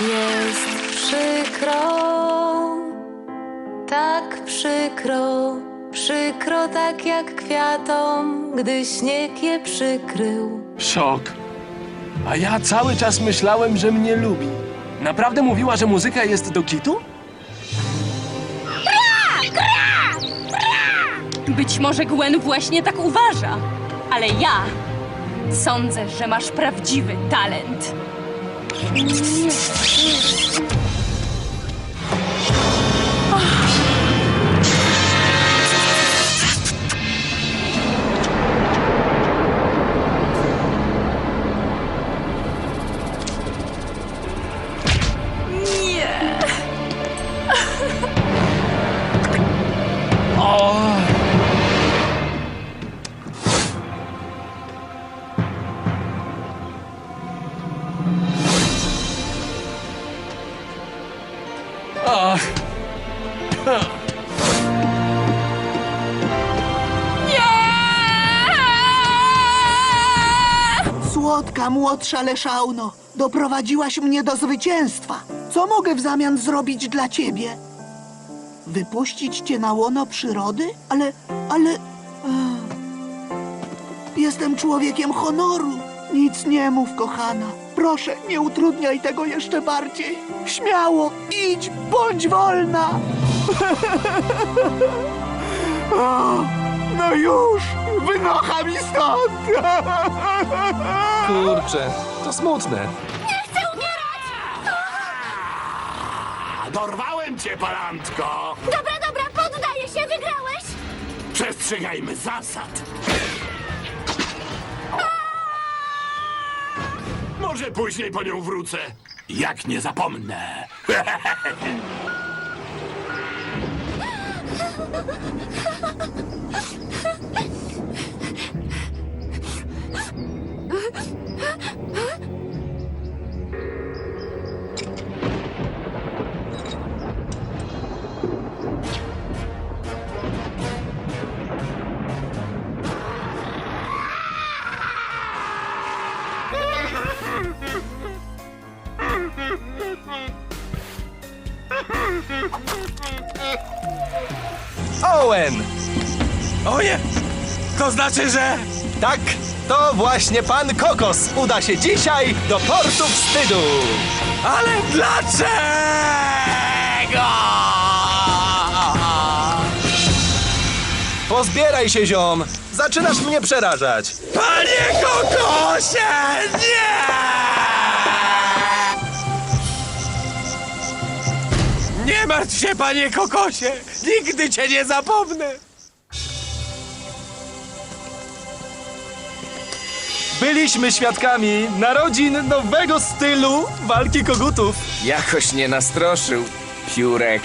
Jest przykro, tak przykro, przykro tak jak kwiatom, gdy śnieg je przykrył. Szok. A ja cały czas myślałem, że mnie lubi. Naprawdę mówiła, że muzyka jest do kitu? Być może Gwen właśnie tak uważa, ale ja sądzę, że masz prawdziwy talent. Ach. Słodka, młodsza Leszauno, doprowadziłaś mnie do zwycięstwa. Co mogę w zamian zrobić dla ciebie? Wypuścić cię na łono przyrody? Ale, ale... Ech. Jestem człowiekiem honoru. Nic nie mów, kochana. Proszę, nie utrudniaj tego jeszcze bardziej. Śmiało, idź, bądź wolna. o, no już, wynocha mi stąd. Kurczę, to smutne. Dorwałem cię, palantko! Dobra, dobra, poddaję się, wygrałeś! Przestrzegajmy zasad. Może później po nią wrócę. Jak nie zapomnę. Owen! Oje! To znaczy, że... Tak, to właśnie pan Kokos uda się dzisiaj do portu wstydu! Ale dlaczego? Pozbieraj się, ziom! Zaczynasz mnie przerażać! Panie Kokosie! Nie! Nie martw się, panie Kokosie! Nigdy cię nie zapomnę! Byliśmy świadkami narodzin nowego stylu walki kogutów. Jakoś nie nastroszył, piórek.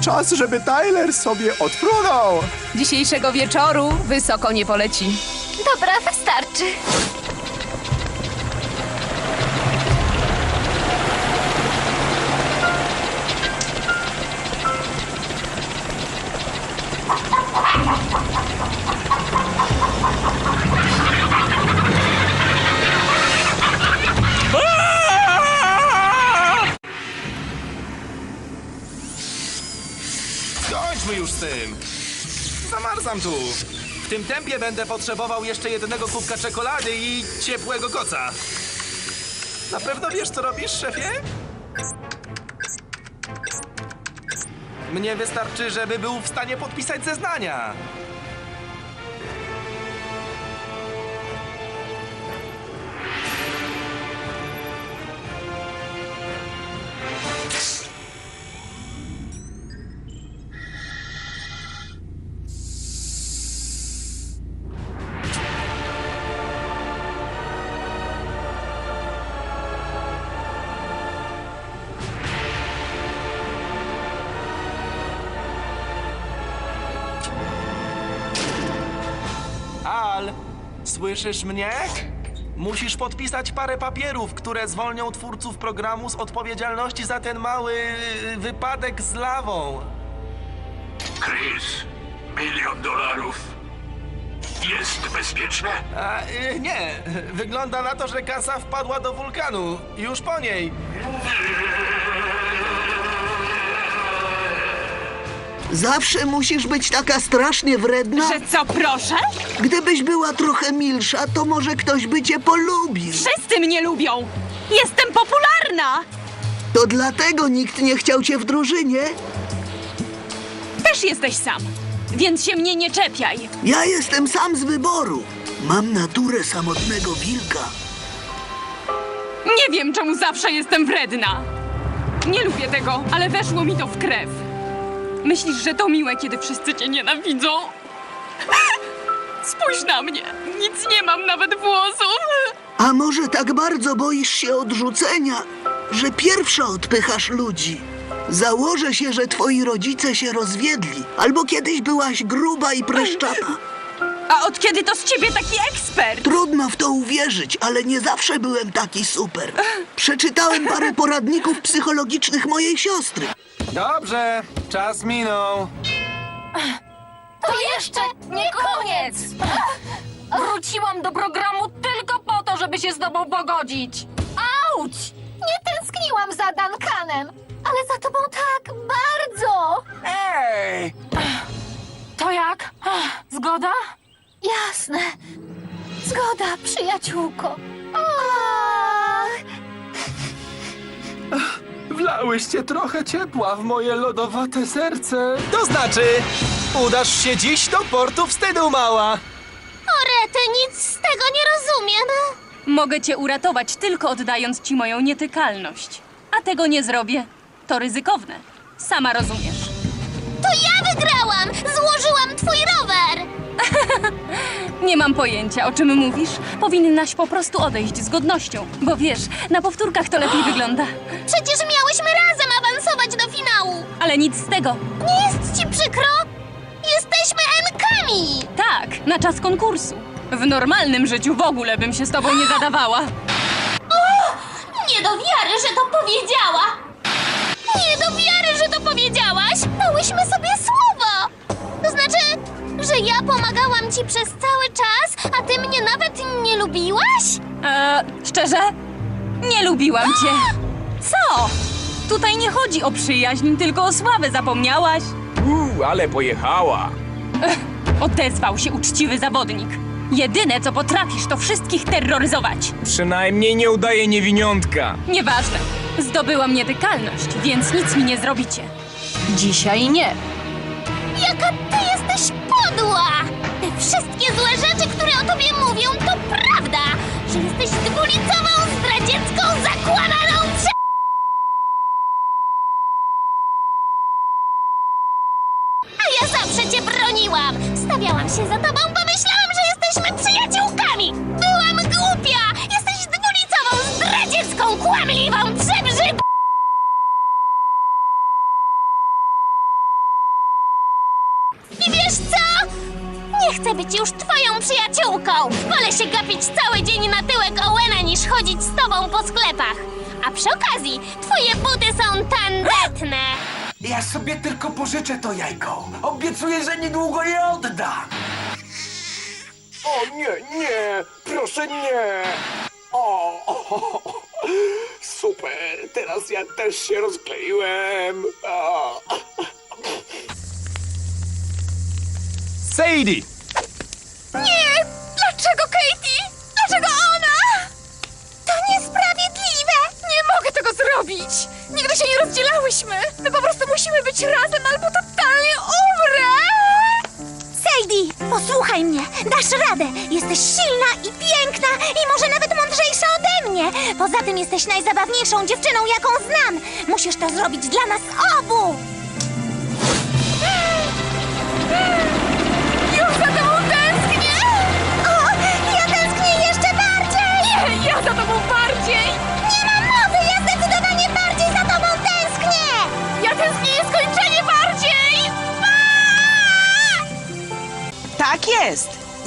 Czas, żeby Tyler sobie odfrunął! Dzisiejszego wieczoru wysoko nie poleci. Dobra, wystarczy. Tu! W tym tempie będę potrzebował jeszcze jednego kubka czekolady i ciepłego koca. Na pewno wiesz, co robisz, szefie? Mnie wystarczy, żeby był w stanie podpisać zeznania. Słyszysz mnie? Musisz podpisać parę papierów, które zwolnią twórców programu z odpowiedzialności za ten mały y, wypadek z lawą. Chris, milion dolarów. Jest bezpieczne? A, y, nie, wygląda na to, że kasa wpadła do wulkanu. Już po niej. Zawsze musisz być taka strasznie wredna? Że co, proszę? Gdybyś była trochę milsza, to może ktoś by cię polubił. Wszyscy mnie lubią! Jestem popularna! To dlatego nikt nie chciał cię w drużynie? Też jesteś sam, więc się mnie nie czepiaj. Ja jestem sam z wyboru. Mam naturę samotnego wilka. Nie wiem, czemu zawsze jestem wredna. Nie lubię tego, ale weszło mi to w krew. Myślisz, że to miłe, kiedy wszyscy cię nienawidzą? Spójrz na mnie. Nic nie mam, nawet włosów. A może tak bardzo boisz się odrzucenia, że pierwsza odpychasz ludzi? Założę się, że twoi rodzice się rozwiedli, albo kiedyś byłaś gruba i preszczata. A od kiedy to z ciebie taki ekspert? Trudno w to uwierzyć, ale nie zawsze byłem taki super. Przeczytałem parę poradników psychologicznych mojej siostry. Dobrze, czas minął. To jeszcze nie koniec! Wróciłam do programu tylko po to, żeby się z tobą pogodzić. Auć! Nie tęskniłam za Duncanem, ale za tobą tak bardzo! Ej! To jak? Zgoda? Jasne. Zgoda, przyjaciółko. Ach. Wlałyście trochę ciepła w moje lodowate serce. To znaczy, udasz się dziś do portu wstydu, mała. Orety, nic z tego nie rozumiem. Mogę cię uratować tylko oddając ci moją nietykalność. A tego nie zrobię. To ryzykowne. Sama rozumiesz. To ja wygrałam! Złożyłam twój rower! Nie mam pojęcia, o czym mówisz. Powinnaś po prostu odejść z godnością. Bo wiesz, na powtórkach to lepiej wygląda. Przecież miałyśmy razem awansować do finału! Ale nic z tego. Nie jest ci przykro? Jesteśmy Enkami! Tak, na czas konkursu. W normalnym życiu w ogóle bym się z tobą nie zadawała. Nie do wiary, że to powiedziała! Nie do wiary, że to powiedziałaś! Dałyśmy sobie słowo! Że ja pomagałam ci przez cały czas, a ty mnie nawet nie lubiłaś? Eee, szczerze? Nie lubiłam cię. Co? Tutaj nie chodzi o przyjaźń, tylko o sławę, zapomniałaś? Uuu, ale pojechała. Odezwał się uczciwy zawodnik. Jedyne, co potrafisz, to wszystkich terroryzować. Przynajmniej nie udaje niewiniątka. Nieważne. Zdobyłam nietykalność, więc nic mi nie zrobicie. Dzisiaj nie. Jaka ty jesteś podła! Te wszystkie złe rzeczy, które o tobie mówią, to prawda! Że jesteś dwulicową, zdradziecką, zakłamaną przyjaciółką! Wolę się gapić cały dzień na tyłek Owena niż chodzić z tobą po sklepach! A przy okazji, twoje buty są tandetne! Ja sobie tylko pożyczę to jajko. Obiecuję, że niedługo je oddam. O nie, nie, proszę nie. O, super, teraz ja też się rozkleiłem. O. Sadie! Dlaczego Katie? Dlaczego ona? To niesprawiedliwe! Nie mogę tego zrobić! Nigdy się nie rozdzielałyśmy! My po prostu musimy być razem albo totalnie umrę! Sadie, posłuchaj mnie! Dasz radę! Jesteś silna i piękna i może nawet mądrzejsza ode mnie! Poza tym jesteś najzabawniejszą dziewczyną, jaką znam! Musisz to zrobić dla nas obu!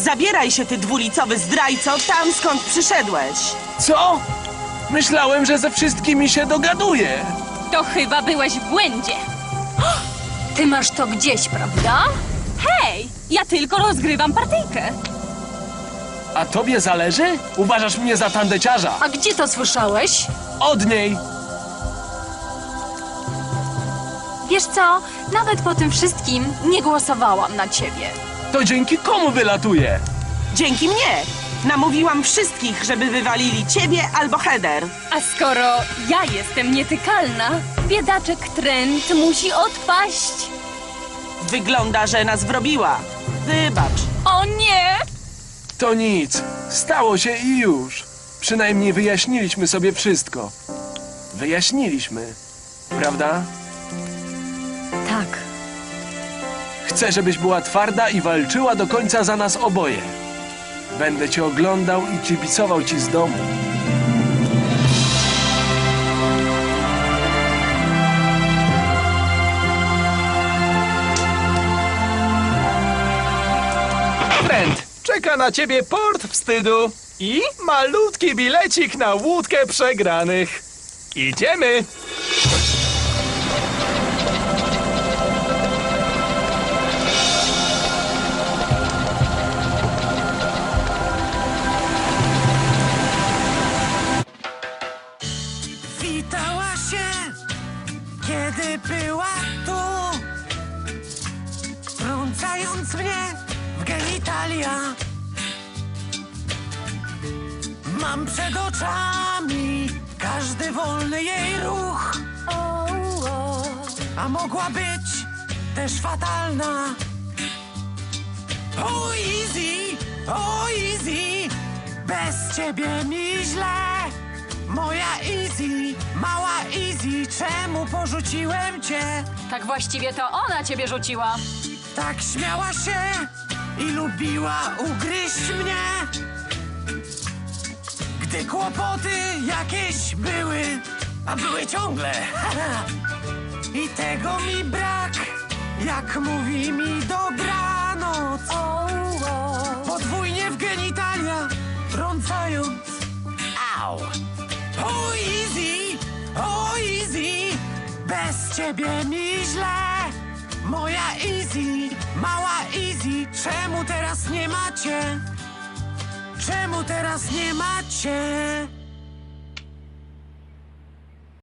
Zabieraj się, ty dwulicowy zdrajco, tam skąd przyszedłeś. Co? Myślałem, że ze wszystkimi się dogaduję. To chyba byłeś w błędzie. Ty masz to gdzieś, prawda? Hej, ja tylko rozgrywam partyjkę. A tobie zależy? Uważasz mnie za tandeciarza. A gdzie to słyszałeś? Od niej! Wiesz co, nawet po tym wszystkim nie głosowałam na ciebie. To dzięki komu wylatuje? Dzięki mnie. Namówiłam wszystkich, żeby wywalili ciebie albo Heather. A skoro ja jestem nietykalna, biedaczek Trent musi odpaść. Wygląda, że nas wrobiła. Wybacz. O nie! To nic. Stało się i już. Przynajmniej wyjaśniliśmy sobie wszystko. Wyjaśniliśmy. Prawda? Chcę, żebyś była twarda i walczyła do końca za nas oboje. Będę cię oglądał i kibicował ci z domu. Trent, czeka na ciebie port wstydu i malutki bilecik na łódkę przegranych. Idziemy! Trącając mnie w genitalia. Mam przed oczami każdy wolny jej ruch, a mogła być też fatalna. O easy, o easy, bez ciebie mi źle. Moja Easy, mała Easy, czemu porzuciłem cię? Tak właściwie to ona ciebie rzuciła. Tak śmiała się i lubiła ugryźć mnie. Gdy kłopoty jakieś były, a były ciągle. I tego mi brak, jak mówi mi dobranoc. Podwójnie w genitalia, trącając. Au! O easy, o easy, bez ciebie mi źle. Moja easy, mała easy, czemu teraz nie macie? Czemu teraz nie macie?